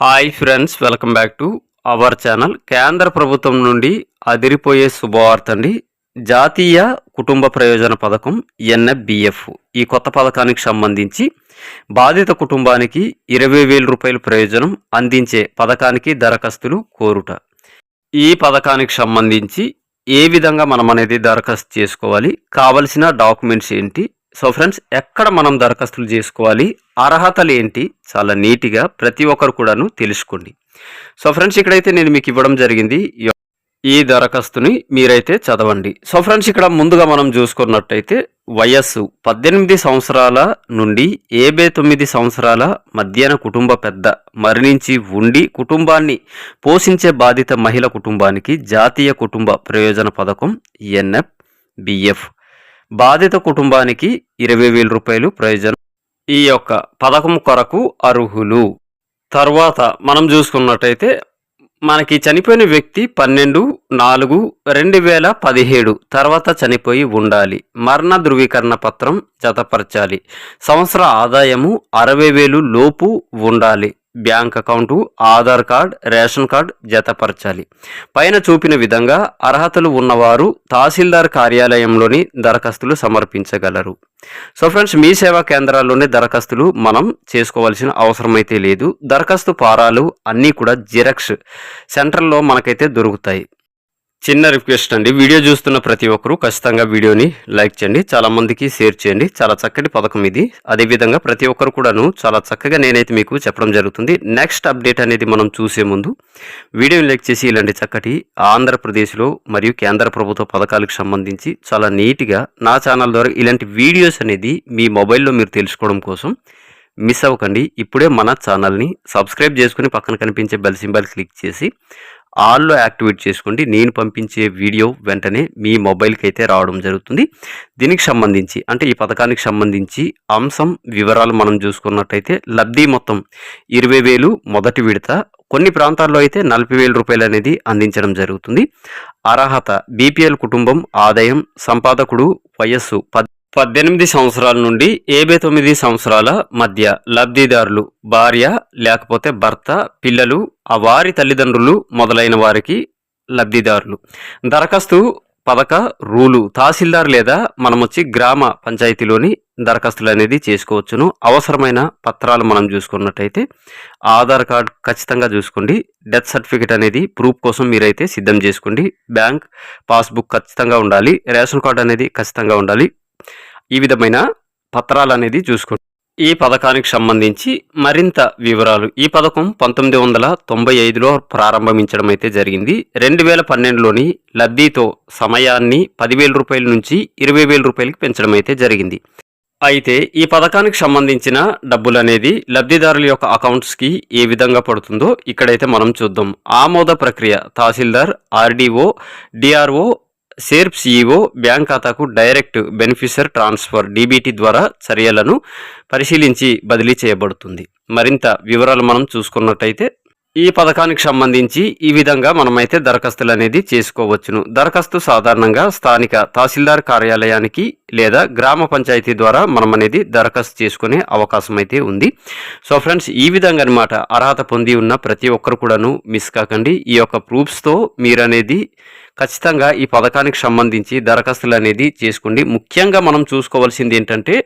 Hi friends welcome back to our channel. కేంద్ర ప్రభుత్వం నుండి అదిరిపోయే శుభవార్త అండి. జాతీయ కుటుంబ ప్రయోజన పథకం ఎన్ఎఫ్బిఎఫ్ ఈ కొత్త పథకానికి సంబంధించి బాధిత కుటుంబానికి ఇరవై వేల రూపాయల ప్రయోజనం అందించే పథకానికి దరఖాస్తులు కోరుట. ఈ పథకానికి సంబంధించి ఏ విధంగా మనం అనేది దరఖాస్తు చేసుకోవాలి కావలసిన డాక్యుమెంట్స్ ఏంటి సో ఫ్రెండ్స్ ఎక్కడ మనం దరఖాస్తులు చేసుకోవాలి? అర్హతలు ఏంటి చాలా నీట్గా ప్రతి ఒక్కరు కూడాను తెలుసుకోండి. సో ఫ్రెండ్స్ ఇక్కడైతే నేను మీకు ఇవ్వడం జరిగింది. ఈ- దరఖాస్తుని మీరైతే చదవండి. సో ఫ్రెండ్స్ ఇక్కడ ముందుగా మనం చూసుకున్నట్టయితే వయస్సు పద్దెనిమిది సంవత్సరాల నుండి ఏబే తొమ్మిది సంవత్సరాల మధ్యాహ్న కుటుంబ పెద్ద మరణించి ఉండి కుటుంబాన్ని పోషించే బాధిత మహిళ కుటుంబానికి జాతీయ కుటుంబ ప్రయోజన పథకం ఎన్ఎఫ్ బిఎఫ్ బాధిత కుటుంబానికి ఇరవై వేల రూపాయలు ప్రయోజనం. ఈ యొక్క పథకం కొరకు అర్హులు. తర్వాత మనం చూసుకున్నట్టయితే మనకి చనిపోయిన వ్యక్తి పన్నెండు నాలుగు రెండు వేల పదిహేడు తర్వాత చనిపోయి ఉండాలి. మరణ ధృవీకరణ పత్రం జతపరచాలి. సంవత్సర ఆదాయము అరవై వేలు లోపు ఉండాలి. Bank account Aadhaar card ration card జతపరచాలి. పైన చూపిన విధంగా అర్హతలు ఉన్నవారు తహసీల్దార్ కార్యాలయంలోని దరఖాస్తులు సమర్పించగలరు. సో ఫ్రెండ్స్ మీ సేవా కేంద్రాల్లోనే దరఖాస్తులు మనం చేసుకోవాల్సిన అవసరం అయితే లేదు. దరఖాస్తు పారాలు అన్నీ కూడా జిరాక్స్ సెంటర్లో మనకైతే దొరుకుతాయి. చిన్న రిక్వెస్ట్ అండి. వీడియో చూస్తున్న ప్రతి ఒక్కరూ ఖచ్చితంగా వీడియోని లైక్ చేయండి. చాలా మందికి షేర్ చేయండి. చాలా చక్కటి పథకం ఇది. అదేవిధంగా ప్రతి ఒక్కరు కూడాను చాలా చక్కగా నేనైతే మీకు చెప్పడం జరుగుతుంది. నెక్స్ట్ అప్డేట్ అనేది మనం చూసే ముందు వీడియోని లైక్ చేసి ఇలాంటి చక్కటి ఆంధ్రప్రదేశ్లో మరియు కేంద్ర ప్రభుత్వ పథకాలకు సంబంధించి చాలా నీట్గా నా ఛానల్ ద్వారా ఇలాంటి వీడియోస్ అనేది మీ మొబైల్లో మీరు తెలుసుకోవడం కోసం మిస్ అవ్వకండి. ఇప్పుడే మన ఛానల్ని సబ్స్క్రైబ్ చేసుకుని పక్కన కనిపించే బెల్ సింబల్ క్లిక్ చేసి ఆల్లో యాక్టివేట్ చేసుకోండి. నేను పంపించే వీడియో వెంటనే మీ మొబైల్కి అయితే రావడం జరుగుతుంది. దీనికి సంబంధించి అంటే ఈ పథకానికి సంబంధించి అంశం వివరాలు మనం చూసుకున్నట్టయితే లబ్ధి మొత్తం ఇరవై వేలు మొదటి విడత. కొన్ని ప్రాంతాల్లో అయితే నలభై వేల రూపాయలు అనేది అందించడం జరుగుతుంది. అర్హత బీపీఎల్ కుటుంబం ఆదాయం సంపాదకుడు వయస్సు పద్ పద్దెనిమిది సంవత్సరాల నుండి ఏభై తొమ్మిది సంవత్సరాల మధ్య లబ్ధిదారులు భార్య లేకపోతే భర్త పిల్లలు ఆ వారి తల్లిదండ్రులు మొదలైన వారికి లబ్ధిదారులు. దరఖాస్తు పథక రూలు తహసీల్దార్ లేదా మనం వచ్చి గ్రామ పంచాయతీలోని దరఖాస్తులు అనేది చేసుకోవచ్చును. అవసరమైన పత్రాలు మనం చూసుకున్నట్టయితే ఆధార్ కార్డ్ ఖచ్చితంగా చూసుకోండి. డెత్ సర్టిఫికేట్ అనేది ప్రూఫ్ కోసం మీరైతే సిద్ధం చేసుకోండి. బ్యాంక్ పాస్బుక్ ఖచ్చితంగా ఉండాలి. రేషన్ కార్డ్ అనేది ఖచ్చితంగా ఉండాలి. ఈ విధమైన పత్రాలు అనేది చూసుకోండి ఈ పథకానికి సంబంధించి మరింత వివరాలు. ఈ పథకం పంతొమ్మిది వందల తొంభై ఐదులో ప్రారంభించడం అయితే జరిగింది. రెండు వేల పన్నెండులోని లబ్ధితో సమయాన్ని పదివేల రూపాయల నుంచి ఇరవై వేల రూపాయలకి పెంచడం అయితే జరిగింది. అయితే ఈ పథకానికి సంబంధించిన డబ్బులు అనేది లబ్ధిదారుల యొక్క అకౌంట్స్కి ఏ విధంగా పడుతుందో ఇక్కడైతే మనం చూద్దాం. ఆమోద ప్రక్రియ తహసీల్దార్ RDO DRO SERP CEO bank ఖాతాకు డైరెక్ట్ బెనిఫిషర్ ట్రాన్స్ఫర్ డీబీటీ ద్వారా చర్యలను పరిశీలించి బదిలీ చేయబడుతుంది. మరింత వివరాలు మనం చూసుకున్నట్టయితే ఈ పథకానికి సంబంధించి ఈ విధంగా మనమైతే దరఖాస్తులు అనేది చేసుకోవచ్చును. దరఖాస్తు సాధారణంగా స్థానిక తహసీల్దార్ కార్యాలయానికి లేదా గ్రామ పంచాయతీ ద్వారా మనం అనేది దరఖాస్తు చేసుకునే అవకాశం అయితే ఉంది. సో ఫ్రెండ్స్ ఈ విధంగా అనమాట అర్హత పొంది ఉన్న ప్రతి ఒక్కరు కూడాను మిస్ కాకండి. ఈ యొక్క ప్రూఫ్స్తో మీరు అనేది ఖచ్చితంగా ఈ పథకానికి సంబంధించి దరఖాస్తులు అనేది చేసుకోండి ముఖ్యంగా మనం చూసుకోవాల్సింది ఏంటంటే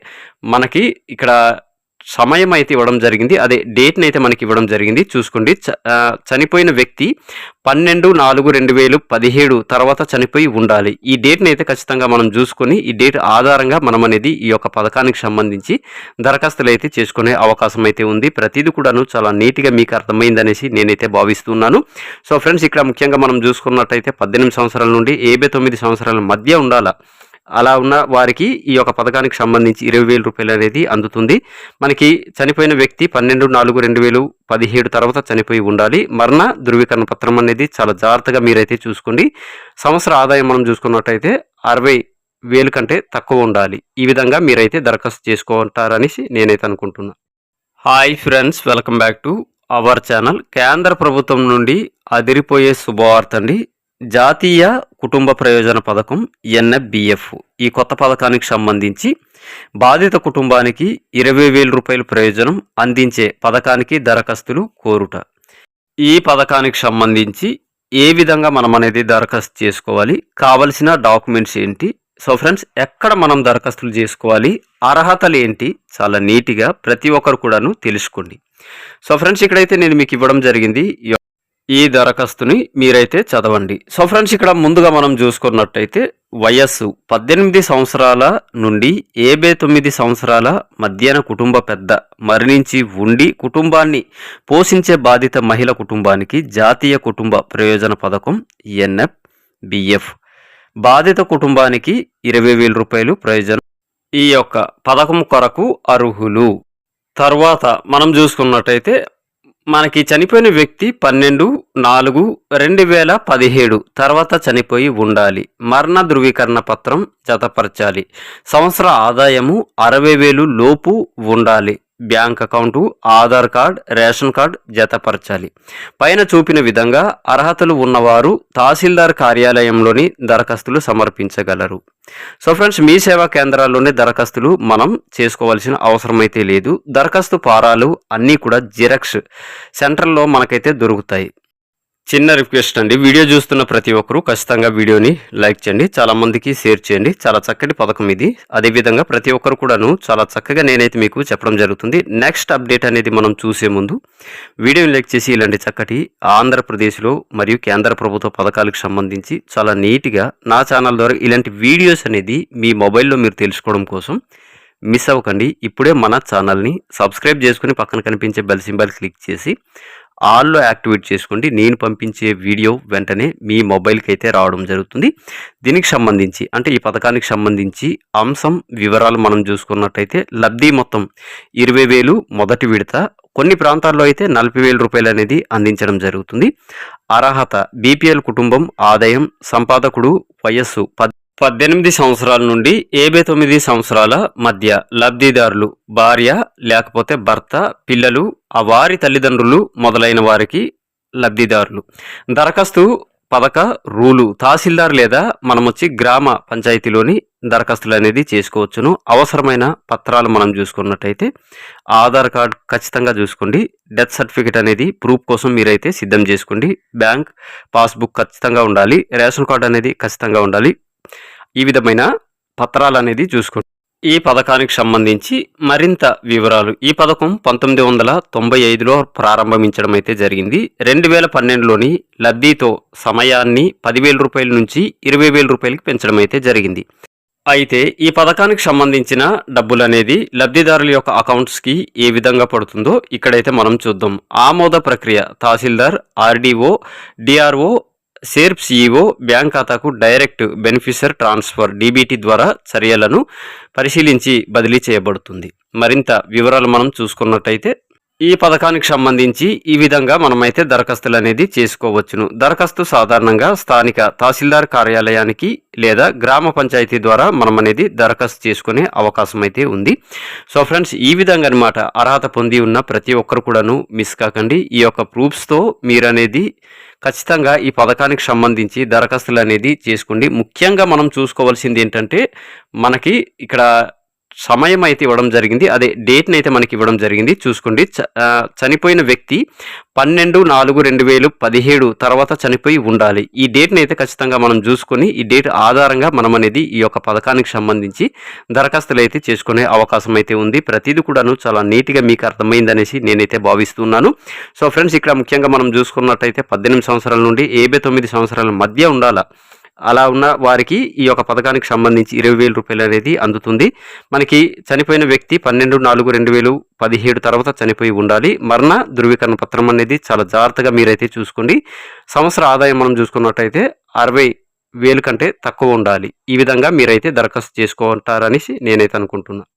మనకి ఇక్కడ సమయం అయితే ఇవ్వడం జరిగింది. అదే డేట్ని అయితే మనకి ఇవ్వడం జరిగింది. చూసుకోండి. చ- చనిపోయిన వ్యక్తి పన్నెండు నాలుగు రెండు వేలు పదిహేడు తర్వాత చనిపోయి ఉండాలి. ఈ డేట్ని అయితే ఖచ్చితంగా మనం చూసుకొని ఈ డేట్ ఆధారంగా మనం అనేది ఈ యొక్క పథకానికి సంబంధించి దరఖాస్తులు అయితే చేసుకునే అవకాశం అయితే ఉంది. ప్రతిదీ కూడాను చాలా నీట్గా మీకు అర్థమైందనేసి నేనైతే భావిస్తున్నాను. సో ఫ్రెండ్స్ ఇక్కడ ముఖ్యంగా మనం చూసుకున్నట్టయితే పద్దెనిమిది సంవత్సరాల నుండి ఏభై తొమ్మిది సంవత్సరాల మధ్య ఉండాలా. అలా ఉన్న వారికి ఈ యొక్క పథకానికి సంబంధించి ఇరవై వేల రూపాయలు అనేది అందుతుంది. మనకి చనిపోయిన వ్యక్తి పన్నెండు నాలుగు రెండు వేలు పదిహేడు తర్వాత చనిపోయి ఉండాలి. మరణ ధృవీకరణ పత్రం అనేది చాలా జాగ్రత్తగా మీరైతే చూసుకోండి. సంవత్సర ఆదాయం మనం చూసుకున్నట్టయితే అరవై వేలు కంటే తక్కువ ఉండాలి. ఈ విధంగా మీరైతే దరఖాస్తు చేసుకుంటారనేసి నేనైతే అనుకుంటున్నా. Hi friends welcome back to our channel. కేంద్ర ప్రభుత్వం నుండి అదిరిపోయే శుభవార్త అండి. జాతీయ కుటుంబ ప్రయోజన పథకం ఎన్ఎఫ్బిఎఫ్. ఈ కొత్త పథకానికి సంబంధించి బాధిత కుటుంబానికి ఇరవై వేల రూపాయల ప్రయోజనం అందించే పథకానికి దరఖాస్తులు కోరుట. ఈ పథకానికి సంబంధించి ఏ విధంగా మనం అనేది దరఖాస్తు చేసుకోవాలి కావలసిన డాక్యుమెంట్స్ ఏంటి సో ఫ్రెండ్స్ ఎక్కడ మనం దరఖాస్తులు చేసుకోవాలి అర్హతలు ఏంటి చాలా నీట్గా ప్రతి ఒక్కరు కూడాను తెలుసుకోండి. సో ఫ్రెండ్స్ ఇక్కడైతే నేను మీకు ఇవ్వడం జరిగింది ఈ- దరఖాస్తుని మీరైతే చదవండి. సో ఫ్రెండ్స్ ఇక్కడ ముందుగా మనం చూసుకున్నట్టయితే వయస్సు పద్దెనిమిది సంవత్సరాల నుండి ఏబే తొమ్మిది సంవత్సరాల మధ్యాహ్న కుటుంబ పెద్ద మరణించి ఉండి కుటుంబాన్ని పోషించే బాధిత మహిళ కుటుంబానికి జాతీయ కుటుంబ ప్రయోజన పథకం ఎన్ఎఫ్ బిఎఫ్. బాధిత కుటుంబానికి ఇరవై వేల రూపాయలు ప్రయోజనం ఈ యొక్క పథకం కొరకు అర్హులు. తర్వాత మనం చూసుకున్నట్టయితే మనకి చనిపోయిన వ్యక్తి పన్నెండు నాలుగు రెండు వేల పదిహేడు. తర్వాత చనిపోయి ఉండాలి. మరణ ధృవీకరణ పత్రం జతపరచాలి. సంవత్సర ఆదాయము అరవై వేలు లోపు ఉండాలి. Bank account Aadhaar card ration card జతపరచాలి. పైన చూపిన విధంగా అర్హతలు ఉన్నవారు తహసీల్దార్ కార్యాలయంలోని దరఖాస్తులు సమర్పించగలరు. సో ఫ్రెండ్స్ మీ సేవా కేంద్రాల్లోనే దరఖాస్తులు మనం చేసుకోవాల్సిన అవసరం అయితే లేదు. దరఖాస్తు పారాలు అన్నీ కూడా జిరాక్స్ సెంటర్లో మనకైతే దొరుకుతాయి. చిన్న రిక్వెస్ట్ అండి. వీడియో చూస్తున్న ప్రతి ఒక్కరూ ఖచ్చితంగా వీడియోని లైక్ చేయండి. చాలా మందికి షేర్ చేయండి. చాలా చక్కటి పథకం ఇది. అదేవిధంగా ప్రతి ఒక్కరు కూడాను చాలా చక్కగా నేనైతే మీకు చెప్పడం జరుగుతుంది. నెక్స్ట్ అప్డేట్ అనేది మనం చూసే ముందు వీడియోని లైక్ చేసి ఇలాంటి చక్కటి ఆంధ్రప్రదేశ్లో మరియు కేంద్ర ప్రభుత్వ పథకాలకు సంబంధించి చాలా నీట్గా నా ఛానల్ ద్వారా ఇలాంటి వీడియోస్ అనేది మీ మొబైల్లో మీరు తెలుసుకోవడం కోసం మిస్ అవ్వకండి. ఇప్పుడే మన ఛానల్ని సబ్స్క్రైబ్ చేసుకుని పక్కన కనిపించే బెల్ సింబల్ క్లిక్ చేసి ఆల్లో యాక్టివేట్ చేసుకోండి. నేను పంపించే వీడియో వెంటనే మీ మొబైల్కి అయితే రావడం జరుగుతుంది. దీనికి సంబంధించి అంటే ఈ పథకానికి సంబంధించి అంశం వివరాలు మనం చూసుకున్నట్టయితే లబ్ధి మొత్తం ఇరవై వేలు మొదటి విడత. కొన్ని ప్రాంతాల్లో అయితే నలభై వేల రూపాయలు అనేది అందించడం జరుగుతుంది. అర్హత బీపీఎల్ కుటుంబం ఆదాయం సంపాదకుడు వయస్సు పద్ పద్దెనిమిది సంవత్సరాల నుండి ఏబై తొమ్మిది సంవత్సరాల మధ్య లబ్ధిదారులు భార్య లేకపోతే భర్త పిల్లలు ఆ వారి తల్లిదండ్రులు మొదలైన వారికి లబ్ధిదారులు. దరఖాస్తు పథక రూలు తహసీల్దార్ లేదా మనం వచ్చి గ్రామ పంచాయతీలోని దరఖాస్తులు అనేది చేసుకోవచ్చును. అవసరమైన పత్రాలు మనం చూసుకున్నట్టయితే ఆధార్ కార్డ్ ఖచ్చితంగా చూసుకోండి. డెత్ సర్టిఫికేట్ అనేది ప్రూఫ్ కోసం మీరైతే సిద్ధం చేసుకోండి. బ్యాంక్ పాస్బుక్ ఖచ్చితంగా ఉండాలి. రేషన్ కార్డ్ అనేది ఖచ్చితంగా ఉండాలి. ఈ విధమైన పత్రాలు అనేది చూసుకోండి ఈ పథకానికి సంబంధించి మరింత వివరాలు. ఈ పథకం పంతొమ్మిది వందల తొంభై ఐదులో ప్రారంభించడం అయితే జరిగింది. రెండు వేల పన్నెండులోని లబ్ధితో సమయాన్ని పదివేల రూపాయల నుంచి ఇరవై వేల రూపాయలకి పెంచడం అయితే జరిగింది. అయితే ఈ పథకానికి సంబంధించిన డబ్బులు అనేది లబ్ధిదారుల యొక్క అకౌంట్స్కి ఏ విధంగా పడుతుందో ఇక్కడైతే మనం చూద్దాం. ఆమోద ప్రక్రియ తహసీల్దార్ RDO DRO SERP CEO bank ఖాతాకు డైరెక్ట్ బెనిఫిషర్ ట్రాన్స్ఫర్ డీబీటీ ద్వారా చర్యలను పరిశీలించి బదిలీ చేయబడుతుంది. మరింత వివరాలు మనం చూసుకున్నట్టయితే ఈ పథకానికి సంబంధించి ఈ విధంగా మనమైతే దరఖాస్తులు అనేది చేసుకోవచ్చును. దరఖాస్తు సాధారణంగా స్థానిక తహసీల్దార్ కార్యాలయానికి లేదా గ్రామ పంచాయతీ ద్వారా మనం అనేది దరఖాస్తు చేసుకునే అవకాశం అయితే ఉంది. సో ఫ్రెండ్స్ ఈ విధంగా అనమాట అర్హత పొంది ఉన్న ప్రతి ఒక్కరు కూడాను మిస్ కాకండి. ఈ యొక్క ప్రూఫ్స్తో మీరు అనేది ఖచ్చితంగా ఈ పథకానికి సంబంధించి దరఖాస్తులు అనేది చేసుకోండి ముఖ్యంగా మనం చూసుకోవాల్సింది ఏంటంటే మనకి ఇక్కడ సమయం అయితే ఇవ్వడం జరిగింది. అదే డేట్ని అయితే మనకి ఇవ్వడం జరిగింది. చూసుకోండి. చ- చనిపోయిన వ్యక్తి పన్నెండు నాలుగు రెండు వేలు పదిహేడు తర్వాత చనిపోయి ఉండాలి. ఈ డేట్ని అయితే ఖచ్చితంగా మనం చూసుకొని ఈ డేట్ ఆధారంగా మనం అనేది ఈ యొక్క పథకానికి సంబంధించి దరఖాస్తులు అయితే చేసుకునే అవకాశం అయితే ఉంది. ప్రతిదీ కూడాను చాలా నీట్గా మీకు అర్థమైందనేసి నేనైతే భావిస్తున్నాను. సో ఫ్రెండ్స్ ఇక్కడ ముఖ్యంగా మనం చూసుకున్నట్టయితే పద్దెనిమిది సంవత్సరాల నుండి ఏబై తొమ్మిది సంవత్సరాల మధ్య ఉండాలా. అలా ఉన్న వారికి ఈ యొక్క పథకానికి సంబంధించి ఇరవై వేల రూపాయలు అనేది అందుతుంది. మనకి చనిపోయిన వ్యక్తి పన్నెండు నాలుగు రెండు వేలు పదిహేడు తర్వాత చనిపోయి ఉండాలి. మరణ ధృవీకరణ పత్రం అనేది చాలా జాగ్రత్తగా మీరైతే చూసుకోండి. సంవత్సర ఆదాయం మనం చూసుకున్నట్టయితే అరవై వేలు కంటే తక్కువ ఉండాలి. ఈ విధంగా మీరైతే దరఖాస్తు చేసుకుంటారనేసి నేనైతే అనుకుంటున్నాను